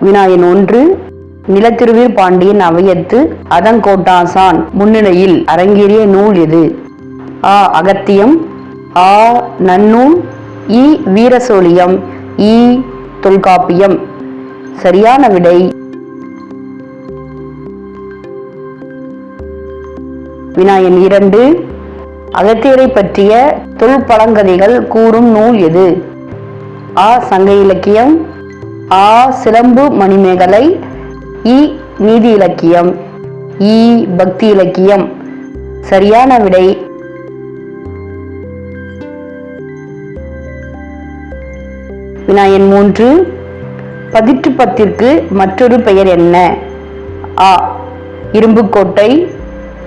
வினாயன் ஒன்று நிலத்திருவீர் பாண்டியன் அவையத்து அதங்கோட்டாசான் முன்னிலையில் அரங்கேறிய நூல் எது? ஆ அகத்தியம். ஆ நன்னூல். இ வீரசோழியம். இ தொல்காப்பியம். சரியான விடை. வினாயன் இரண்டு அகத்தியரை பற்றிய தொல்பழங்கதைகள் கூறும் நூல் எது? ஆ சங்க இலக்கியம். ஆ சிலம்பு மணிமேகலை இ நீதி இலக்கியம் இ பக்தி இலக்கியம். சரியான விடை. வினாயன் மூன்று. பதிற்று பத்திற்கு மற்றொரு பெயர் என்ன? ஆ இரும்புக்கோட்டை.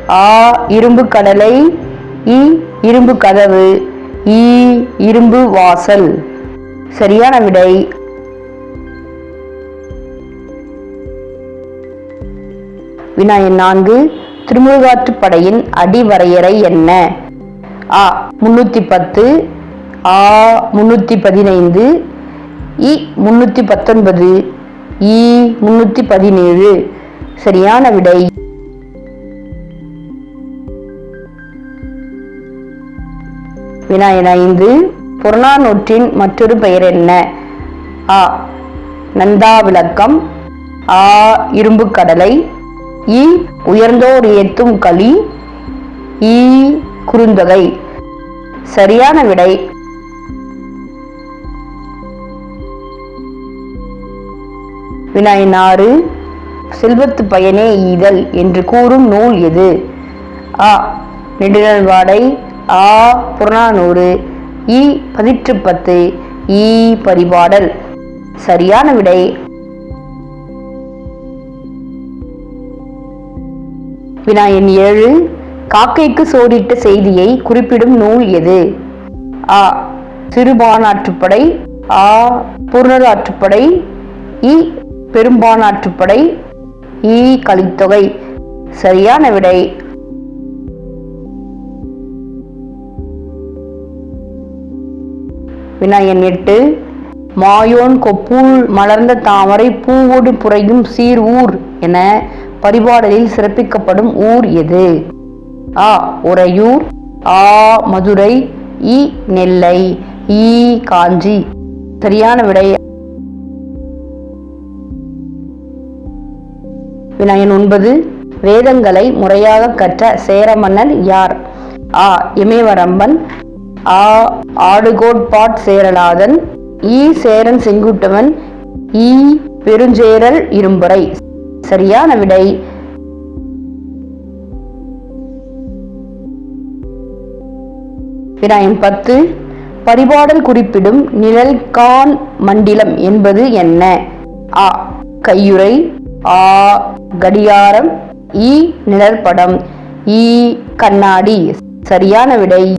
ஆ இரும்பு கடலை இ இரும்பு கதவு இ இரும்பு வாசல். சரியான விடை. வினாயன் நான்கு திருமுருகாற்றுப் படையின் அடிவரையறை என்ன? ஆ முன்னூத்தி பத்து ஆ முன்னூத்தி பதினைந்து இ முன்னூத்தி பத்தொன்பது இ முன்னூத்தி பதினேழு சரியான விடை. வினாயன் ஐந்து புறநானூற்றின் மற்றொரு பெயர் என்ன? ஆ நந்தா விளக்கம். ஆ இரும்பு கடலை. இ உயர்ந்தோர் ஏத்தும் களி ஈ குறுந்தொகை. சரியான விடை. வினாயின் ஆறு செல்வத்து பயனே ஈதல் என்று கூறும் நூல் எது? ஆ நெடுநல்வாடை. ஆ புறநானூறு. இ பதிற்று பத்து இ பரிபாடல். சரியான விடை. வினாயன் ஏழு. காக்கைக்கு சோடிட்ட செய்தியை குறிப்பிடும் நூல் எது? ஆ. சிறுபானாற்றுப்படை. ஆ. பூர்ணராற்றுப்படை இ. பெரும்பானாற்றுப்படை. இ. கலித்தொகை. சரியான விடை. வினாயன் எட்டு. மாயோன் கொப்பூல் மலர்ந்த தாமரை பூவோடு புரையும் சீர் ஊர் என பரிபாடலில் சிறப்பிக்கப்படும் ஊர் எது? ஆ உறையூர் ஆ மதுரை இ நெல்லை ஈ காஞ்சி. சரியான விடை. வினாயன் ஒன்பது வேதங்களை முறையாக கற்ற சேர மன்னன் யார்? ஆ இமயவரம்பன். ஆ ஆடுகோட்பாட் சேரலாதன் ஈ சேரன் செங்குட்டவன். ஈ பெருஞ்சேரல் இரும்புரை சரியான விடை. வினாயன் பத்து. பரிபாடல் குறிப்பிடும் நிழல்கான் மண்டிலம் என்பது என்ன? ஆ கையுறை. ஆ. கடியாரம் இ. நிழற்படம். இ. கண்ணாடி. சரியான விடை.